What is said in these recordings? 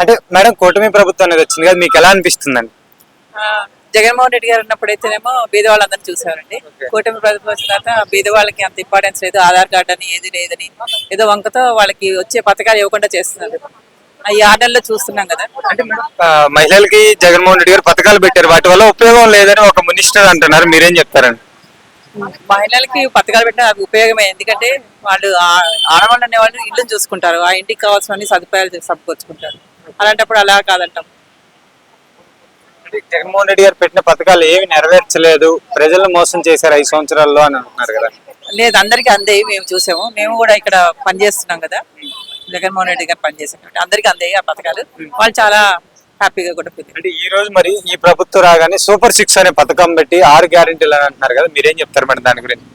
అంటే మేడం కూటమి ప్రభుత్వం అనేది వచ్చింది కదా మీకు ఎలా అనిపిస్తుందండి? ఆ, జగన్మోహన్ రెడ్డి గారు ఉన్నప్పుడైతేనేమో బీద వాళ్ళందరినీ చూసారండి కూటమి ప్రభుత్వం వచ్చిన తర్వాత బీద వాళ్ళకి అంత ఇంపార్టెన్స్ లేదు ఆధార్ కార్డు అని ఏది లేదని ఏదో వంకతో వాళ్ళకి వచ్చే పథకాలు ఇవ్వకుండా చేస్తున్నారు. ఈ ఆర్డర్లో చూస్తున్నాం కదా. అంటే మహిళలకి జగన్మోహన్ రెడ్డి గారు పథకాలు పెట్టారు. వాటి వల్ల ఉపయోగం లేదని ఒక మినిస్టర్ అంటున్నారు. మీరేం చెప్తారండి? మహిళలకి పథకాలు పెట్టిన అది ఉపయోగమే. ఎందుకంటే వాళ్ళు ఆడవాళ్ళు అనేవాళ్ళు ఇల్లు చూసుకుంటారు. ఆ ఇంటికి కావాల్సిన సదుపాయాలు సమకూర్చుకుంటారు. అలాంటప్పుడు అలా కాదంటాం. జగన్మోహన్ రెడ్డి గారు పెట్టిన పథకాలు ఏమి నెరవేర్చలేదు. ప్రజలను మోసం చేశారు ఐదు సంవత్సరాల్లో అని అంటున్నారు కదా. లేదు అందరికీ అందేవి మేము చూసాము. మేము కూడా ఇక్కడ పనిచేస్తున్నాం కదా. జగన్మోహన్ రెడ్డి గారు పనిచేసాం కాబట్టి అందరికీ అందేవి ఆ పథకాలు. వాళ్ళు చాలా హ్యాపీగా కూడా ఫీల్ అంటే ఈ రోజు మరి ఈ ప్రభుత్వం రాగానే సూపర్ సిక్స్ అనే పథకం పెట్టి ఆరు గ్యారెంటీలు అని అంటున్నారు కదా మీరేం చెప్తారు మేడం దాని గురించి?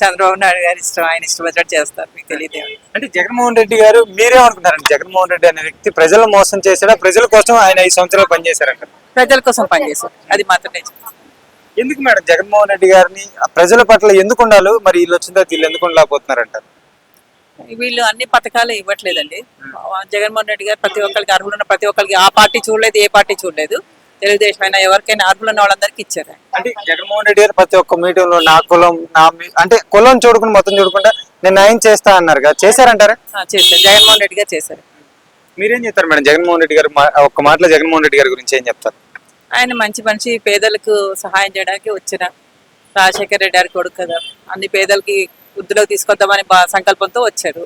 చంద్రబాబు నాయుడు గారి ఇష్టం ఆయన ఇష్టం వచ్చినట్టు చేస్తారు మీకు తెలియదు. అంటే జగన్మోహన్ రెడ్డి గారు మీరేమనుకుంటారండి జగన్మోహన్ రెడ్డి అనే వ్యక్తి ప్రజలు మోసం చేశాడా? ప్రజల కోసం ఆయన ఐదు సంవత్సరాలు పనిచేశారంట. ప్రజల కోసం పనిచేస్తారు అది మాత్రం నిజం. ఎందుకు మేడం జగన్మోహన్ రెడ్డి గారిని ప్రజల పట్ల ఎందుకు ఉండాలి మరి వీళ్ళు వచ్చిన తర్వాత వీళ్ళు ఎందుకు ఉండలేకపోతున్నారంటారు? వీళ్ళు అన్ని పథకాలు ఇవ్వట్లేదండి. జగన్మోహన్ రెడ్డి గారు ప్రతి ఒక్కరికి అర్హులున్న ప్రతి ఒక్కరికి ఆ పార్టీ చూడలేదు ఏ పార్టీ చూడలేదు. తెలుగుదేశం అయినా ఎవరికైనా అర్హులున్న వాళ్ళందరికీ ఇచ్చారు. అంటే జగన్మోహన్ రెడ్డి గారు ప్రతి ఒక్క మీటింగ్లో నా కులం నా అంటే కులం చూడకుండా మొత్తం చూడకుండా నేను న్యాయం చేస్తా అన్నారు కదా చేశారంటారా? చేశారు. జగన్మోహన్ రెడ్డి గారు చేశారు. మీరేం చెప్తారు మేడం? జగన్మోహన్ రెడ్డి గారు ఒక్క మాటలో జగన్మోహన్ రెడ్డి గారి గురించి ఏం చెప్తారు? ఆయన మంచి మనిషి పేదలకు సహాయం చేయడానికి వచ్చిన రాజశేఖర్ రెడ్డి గారి కొడుకు కదా. అన్ని పేదలకి వృద్ధిలోకి తీసుకొద్దామని సంకల్పంతో వచ్చారు.